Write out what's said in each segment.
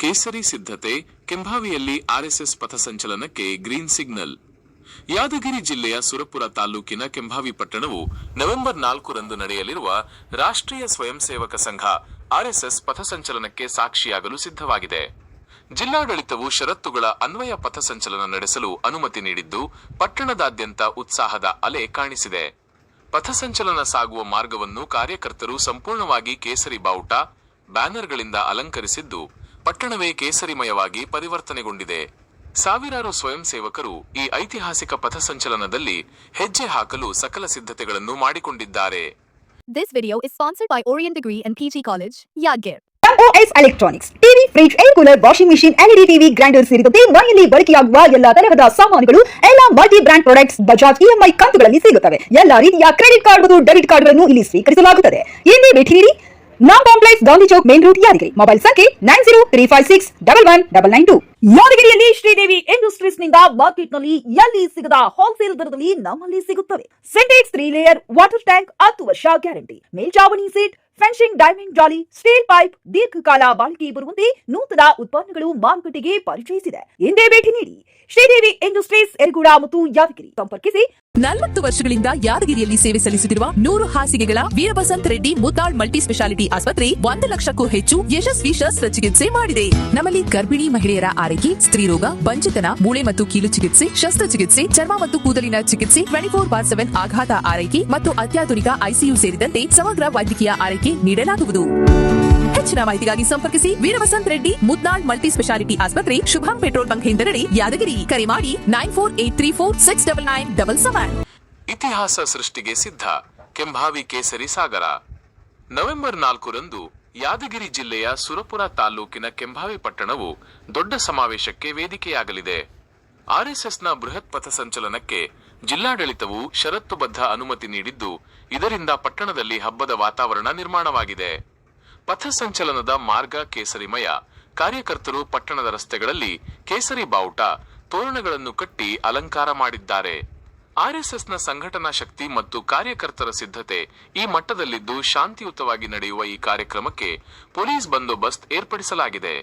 ಕೇಸರಿ ಸಿದ್ಧತೆ ಕೆಂಭಾವಿಯಲ್ಲಿ ಆರ್ಎಸ್ಎಸ್ ಪಥಸಂಚಲನಕ್ಕೆ ಗ್ರೀನ್ ಸಿಗ್ನಲ್. ಯಾದಗಿರಿ ಜಿಲ್ಲೆಯ ಸುರಪುರ ತಾಲೂಕಿನ ಕೆಂಭಾವಿ ಪಟ್ಟಣವು ನವೆಂಬರ್ ನಾಲ್ಕರಂದು ನಡೆಯಲಿರುವ ರಾಷ್ಟ್ರೀಯ ಸ್ವಯಂ ಸೇವಕ ಸಂಘ ಆರ್ಎಸ್ಎಸ್ ಪಥಸಂಚಲನಕ್ಕೆ ಸಾಕ್ಷಿಯಾಗಲು ಸಿದ್ಧವಾಗಿದೆ. ಜಿಲ್ಲಾಡಳಿತವು ಷರತ್ತುಗಳ ಅನ್ವಯ ಪಥಸಂಚಲನ ನಡೆಸಲು ಅನುಮತಿ ನೀಡಿದ್ದು ಪಟ್ಟಣದಾದ್ಯಂತ ಉತ್ಸಾಹದ ಅಲೆ ಕಾಣಿಸಿದೆ. ಪಥಸಂಚಲನ ಸಾಗುವ ಮಾರ್ಗವನ್ನು ಕಾರ್ಯಕರ್ತರು ಸಂಪೂರ್ಣವಾಗಿ ಕೇಸರಿ ಬಾವುಟ, ಬ್ಯಾನರ್ಗಳಿಂದ ಅಲಂಕರಿಸಿದ್ದು ಪಟ್ಟಣವೇ ಕೇಸರಿಮಯವಾಗಿ ಪರಿವರ್ತನೆಗೊಂಡಿದೆ. ಸಾವಿರಾರು ಸ್ವಯಂ ಸೇವಕರು ಈ ಐತಿಹಾಸಿಕ ಪಥಸಂಚಲನದಲ್ಲಿ ಹೆಜ್ಜೆ ಹಾಕಲು ಸಕಲ ಸಿದ್ಧತೆಗಳನ್ನು ಮಾಡಿಕೊಂಡಿದ್ದಾರೆ. This video is sponsored by Orient Degree and PG College, Yadgir. OS electronics TV fridge air cooler washing machine LED TV grinder ಸೇರಿದಂತೆ ಮನೆಯಲ್ಲಿ ಬಳಕೆಯಾಗುವ ಎಲ್ಲಾ ತರಹದ ಸಾಮಾನುಗಳು ಎಲ್ಲಾ multi brand products Bajaj EMI ಕಂತುಗಳಲ್ಲಿ ಸಿಗುತ್ತವೆ. ಎಲ್ಲಾ ರೀತಿಯ ಕ್ರೆಡಿಟ್ ಕಾರ್ಡ್ ಮತ್ತು ಡೆಬಿಟ್ ಕಾರ್ಡ್ಗಳನ್ನು ಇಲ್ಲಿ ಸ್ವೀಕರಿಸಲಾಗುತ್ತದೆ. ಇಲ್ಲಿ ಭೇಟಿ ನೀಡಿ ನಾಮ್ complex Gandhi Chowk main road Yadagiri mobile ಸಂಖ್ಯೆ nine zero three five six double one double nine two ಯಾದಗಿರಿಯಲ್ಲಿ ಶ್ರೀದೇವಿ ಇಂಡಸ್ಟ್ರೀಸ್ ನಿಂದ ಮಾರ್ಕೆಟ್ ನಲ್ಲಿ ಎಲ್ಲಿ ಸಿಗದ ಹೋಲ್ಸೇಲ್ ದರದಲ್ಲಿ ನಮ್ಮಲ್ಲಿ ಸಿಗುತ್ತವೆ Sintex three layer water tank ಹತ್ತು ವರ್ಷ ಗ್ಯಾರಂಟಿ ಮೇಲ್ಚಾವಣಿ ಸೀಟ್ ಫೆನ್ಸಿಂಗ್ ಡೈಮಂಡ್ ಜಾಲಿ ಸ್ಟೀಲ್ ಪೈಪ್ ದೀರ್ಘಕಾಲ ಬಾಳಿಕೆ ಬರುವಂತೆ ನೂತನ ಉತ್ಪನ್ನಗಳು ಮಾರುಕಟ್ಟೆಗೆ ಪರಿಚಯಿಸಿದೆ. ಹಿಂದೆ ಭೇಟಿ ನೀಡಿ ಶ್ರೀದೇವಿ ಇಂಡಸ್ಟ್ರೀಸ್ ಯರಗುಡ ಮತ್ತು ಯಾದಗಿರಿ. ಸಂಪರ್ಕಿಸಿ. ನಲವತ್ತು ವರ್ಷಗಳಿಂದ ಯಾದಗಿರಿಯಲ್ಲಿ ಸೇವೆ ಸಲ್ಲಿಸುತ್ತಿರುವ ನೂರು ಹಾಸಿಗೆಗಳ ವೀರಬಸಂತ ರೆಡ್ಡಿ ಮುತಾಳ್ ಮಲ್ಟಿ ಸ್ಪೆಷಾಲಿಟಿ ಆಸ್ಪತ್ರೆ ಒಂದು ಲಕ್ಷಕ್ಕೂ ಹೆಚ್ಚು ಯಶಸ್ವಿ ಶಸ್ತ್ರಚಿಕಿತ್ಸೆ ಮಾಡಿದೆ. ನಮ್ಮಲ್ಲಿ ಗರ್ಭಿಣಿ ಮಹಿಳೆಯರ ಆರೈಕೆ ಸ್ತ್ರೀರೋಗ ಬಂಜತನ, ಮೂಳೆ ಮತ್ತು ಕೀಲು ಚಿಕಿತ್ಸೆ ಶಸ್ತ್ರಚಿಕಿತ್ಸೆ ಚರ್ಮ ಮತ್ತು ಕೂದಲಿನ ಚಿಕಿತ್ಸೆ ಟ್ವೆಂಟಿ ಫೋರ್ ಬಾರ್ ಸೆವೆನ್ ಆಘಾತ ಆರೈಕೆ ಮತ್ತು ಅತ್ಯಾಧುನಿಕ ಐಸಿಯು ಸೇರಿದಂತೆ ಸಮಗ್ರ ವೈದ್ಯಕೀಯ ಆರೈಕೆ ನೀಡಲಾಗುವುದು. ಹೆಚ್ಚಿನ ಮಾಹಿತಿಗಾಗಿ ಸಂಪರ್ಕಿಸಿ ವೀರವಸಂತ್ ರೆಡ್ಡಿ ಮುದ್ನಾಳ್ ಮಲ್ಟಿ ಸ್ಪೆಷಾಲಿಟಿ ಆಸ್ಪತ್ರೆ, ಶುಭಂ ಪೆಟ್ರೋಲ್ ಬಂಕ್ ಯಾದಗಿರಿ. ಕರೆ ಮಾಡಿ nine four eight three four six double nine double seven. ಇತಿಹಾಸ ಸೃಷ್ಟಿಗೆ ಸಿದ್ಧ ಕೆಂಭಾವಿ ಕೇಸರಿ ಸಾಗರ. ನವೆಂಬರ್ ನಾಲ್ಕರಂದು ಯಾದಗಿರಿ ಜಿಲ್ಲೆಯ ಸುರಪುರ ತಾಲೂಕಿನ ಕೆಂಭಾವಿ ಪಟ್ಟಣವು ದೊಡ್ಡ ಸಮಾವೇಶಕ್ಕೆ ವೇದಿಕೆಯಾಗಲಿದೆ. ಆರ್ಎಸ್ಎಸ್ನ ಬೃಹತ್ ಪಥಸಂಚಲನಕ್ಕೆ ಜಿಲ್ಲಾಡಳಿತವು ಷರತ್ತುಬದ್ಧ ಅನುಮತಿ ನೀಡಿದ್ದು, ಇದರಿಂದ ಪಟ್ಟಣದಲ್ಲಿ ಹಬ್ಬದ ವಾತಾವರಣ ನಿರ್ಮಾಣವಾಗಿದೆ. ಪಥಸಂಚಲನದ ಮಾರ್ಗ ಕೇಸರಿಮಯ. ಕಾರ್ಯಕರ್ತರು ಪಟ್ಟಣದ ರಸ್ತೆಗಳಲ್ಲಿ ಕೇಸರಿ ಬಾವುಟ, ತೋರಣಗಳನ್ನು ಕಟ್ಟಿ ಅಲಂಕಾರ ಮಾಡಿದ್ದಾರೆ. ಆರ್ಎಸ್ಎಸ್ನ ಸಂಘಟನಾ ಶಕ್ತಿ ಮತ್ತು ಕಾರ್ಯಕರ್ತರ ಸಿದ್ಧತೆ ಈ ಮಟ್ಟದಲ್ಲಿದ್ದು ಶಾಂತಿಯುತವಾಗಿ ನಡೆಯುವ ಈ ಕಾರ್ಯಕ್ರಮಕ್ಕೆ ಪೊಲೀಸ್ ಬಂದೋಬಸ್ತ್ ಏರ್ಪಡಿಸಲಾಗಿದೆ.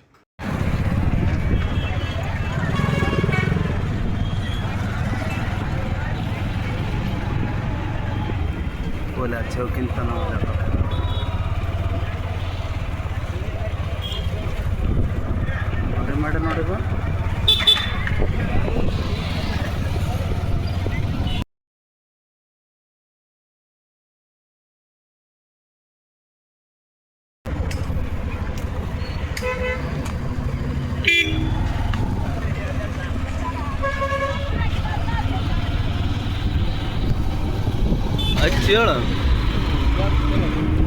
ಕೋಲ ಚೌಕಿನ ತನ ನೋಡಿ ಮಾಡಿ ನೋಡಿಬ Aqui, ó.